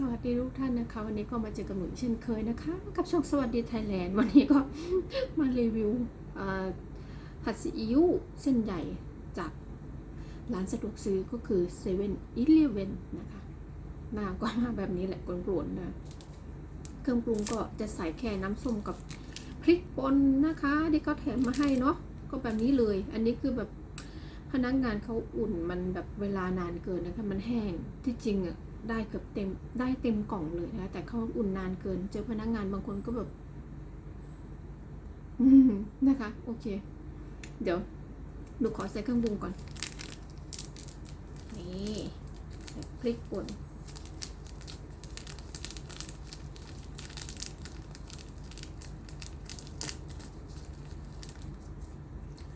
สวัสดีทุกท่านนะคะ วันนี้ก็มาเจอกับหนูอีกเช่นเคยนะคะ กับช่องสวัสดีไทยแลนด์วันนี้ก็มารีวิวผัดซีอิ๊วเส้นใหญ่จากร้านสะดวกซื้อก็คือเซเว่นอีเลเวนนะคะหน้าก็มาแบบนี้แหละกลวนๆนะเครื่องปรุงก็จะใส่แค่น้ำส้มกับพริกป่นนะคะที่เขาแถมมาให้เนาะก็แบบนี้เลย อันนี้คือแบบพนักงานเขาอุ่นมันแบบเวลานานเกินนะคะมันแห้งที่จริงอะ ได้เกือบเต็มได้เต็มกล่องเลยนะแต่เขาอุ่นนานเกิน เจอพนักงานบางคนก็แบบนะคะ โอเค เดี๋ยวหนูขอใส่เครื่องปรุงก่อน นี่ใส่พริกป่น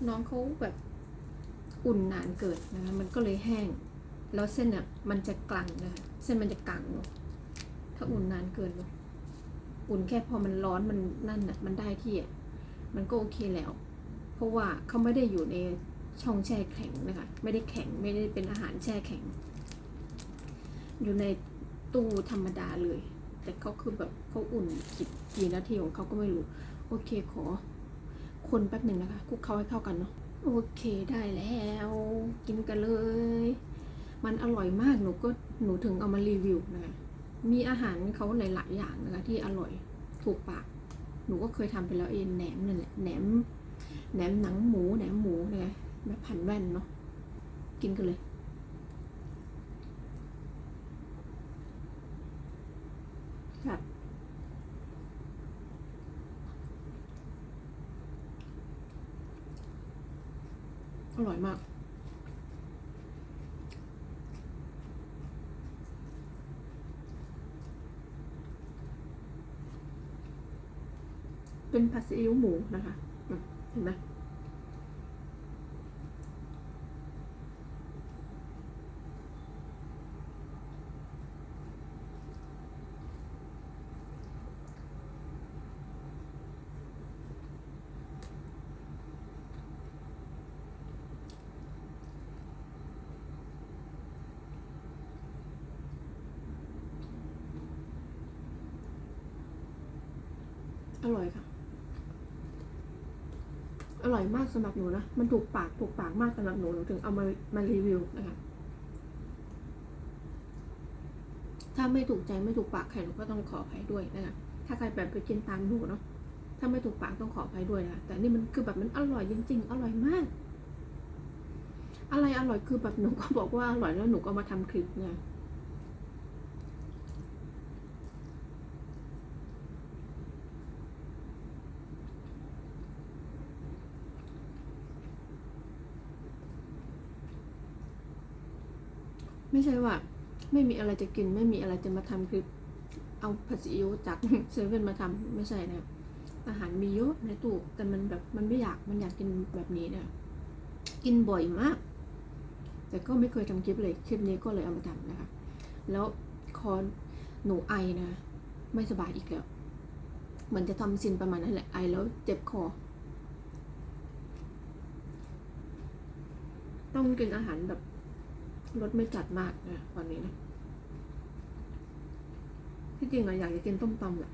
น้องเขาแบบอุ่นนานเกินนะคะมันก็เลยแห้ง แล้วเส้นอะมันจะกลังนะคะเส้นมันจะกลังเนาะถ้าอุ่นนานเกินเนาะอุ่นแค่พอมันร้อนมันนั่นน่ะมันได้ที่อะมันก็โอเคแล้ว เพราะว่าเขาไม่ได้อยู่ในช่องแช่แข็งนะคะ ไม่ได้แข็งไม่ได้เป็นอาหารแช่แข็ง อยู่ในตู้ธรรมดาเลย แต่เขาคือแบบเขาอุ่นกี่กี่นาทีของเขาก็ไม่รู้ โอเคขอคนแป๊บหนึ่งนะคะคลุกเคล้าให้เข้ากันเนาะโอเคได้แล้ว มันอร่อยมากหนูก็หนูถึงเอามารีวิวนะ มีอาหารเขาหลาย ๆ อย่างนะคะที่อร่อยถูกปาก หนูก็เคยทำไปแล้วเองแหนมนั่นแหละแหนมแหนมหนังหมูแหนมหมูนะคะแม่พันแว่นเนาะกินกันเลยครับอร่อยมาก เป็นผัดซีอิ๊วหมูนะคะเห็นไหมอร่อยค่ะ อร่อยมากสำหรับหนูนะ มันถูกปากถูกปากมากสำหรับหนูหนูถึงเอามามารีวิวนะคะถ้าไม่ถูกใจไม่ถูกปากใครหนูก็ต้องขออภัยด้วยนะคะถ้าใครแบบไปกินตามหนูเนาะถ้าไม่ถูกปากต้องขออภัยด้วยนะคะแต่นี่มันคือแบบมันอร่อยจริง ๆ อร่อยมาก อะไรอร่อยคือแบบหนูก็บอกว่าอร่อยแล้วหนูก็มาทำคลิปไง ไม่ใช่ว่า ไม่มีอะไรจะกิน ไม่มีอะไรจะมาทำคลิปเอาผัดซีอิ๊วจากเซเว่นมาทำไม่ใช่นะอาหารมีเยอะในตู้แต่มันแบบมันไม่อยากมันอยากกินแบบนี้เนี่ยกินบ่อยมาก แต่ก็ไม่เคยทำคลิปเลยคลิปนี้ก็เลยเอามาทำนะคะ แล้วคอหนูไอนะ ไม่สบายอีกแล้วเหมือนจะทำซินประมาณนั้นแหละไอแล้วเจ็บคอต้องกินอาหารแบบ รสไม่จัดมากนะวันนี้นะที่จริงอะอยากจะกินต้มตำแหละ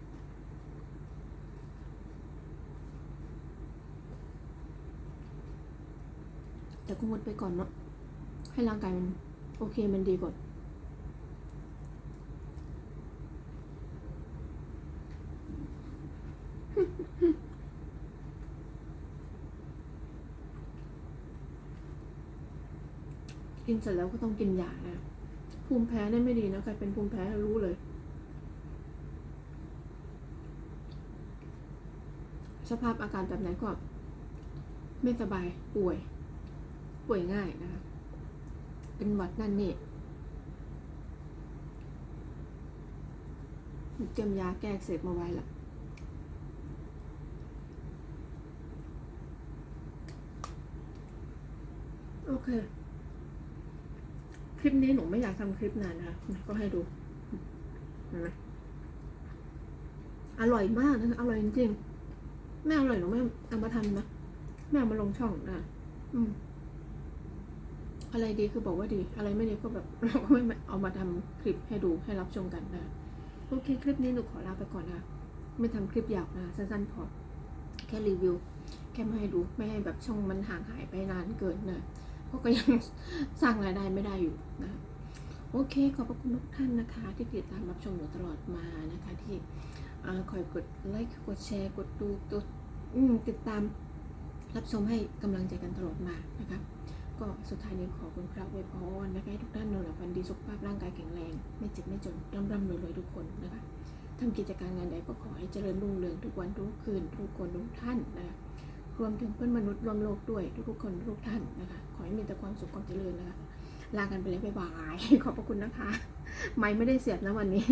แต่ก็งดไปก่อนเนาะให้ร่างกายมัน โอเคมันดีก่อน กินเสร็จแล้วก็ต้องกินยานะภูมิแพ้เนี่ยไม่ดีนะใครเป็นภูมิแพ้รู้เลย สภาพอาการแบบไหนก็ไม่สบายป่วย ป่วยง่ายนะคะเป็นหวัดนั่นนี่เตรียมยาแก้เสพมาไว้ละโอเค คลิปนี้หนูไม่อยากทำคลิปนานนะคะก็ให้ดูเห็นไหมอร่อยมากนะคะอร่อยจริงๆไม่อร่อยหนูไม่เอามาทำนะไม่เอามาลงช่องนะอืม อะไรดีคือบอกว่าดี อะไรไม่ดีก็แบบเราก็ไม่เอามาทำคลิปให้ดูให้รับชมกันนะโอเคคลิปนี้หนูขอลาไปก่อนนะไม่ทำคลิปยาวนะสั้นๆพอแค่รีวิว แค่ไม่ให้ดูไม่ให้แบบช่องมันห่างหายไปนานเกินนะ เพราก็ยังสร้างรายได้ไม่ได้อยู่นะโอเค ขอบพระคุณทุกท่านนะคะ ที่ติดตามรับชมหนูตลอดมานะคะ ที่คอยกดไลค์กดแชร์ กดดูกดติดตามรับชมให้กำลังใจกันตลอดมานะคะก็สุดท้ายนี้ขอคุณพระไว้พรนะคะให้ทุกท่านนอนหลับฝันดีสุขภาพร่างกายแข็งแรง ไม่เจ็บไม่จนร่ำร่ำรวยรวยทุกคนนะคะทำกิจการงานใดก็ขอให้เจริญรุ่งเรืองทุกวันทุกคืนทุกคนทุกท่านนะคะ รวมถึงเพื่อนมนุษย์รวมโลกด้วยทุกๆคนทุกท่านนะคะ ขอให้มีแต่ความสุขความเจริญนะคะลากันไปแล้วบ๊ายบายขอบพระคุณนะคะ ไม่ไม่ได้เสียบนะวันนี้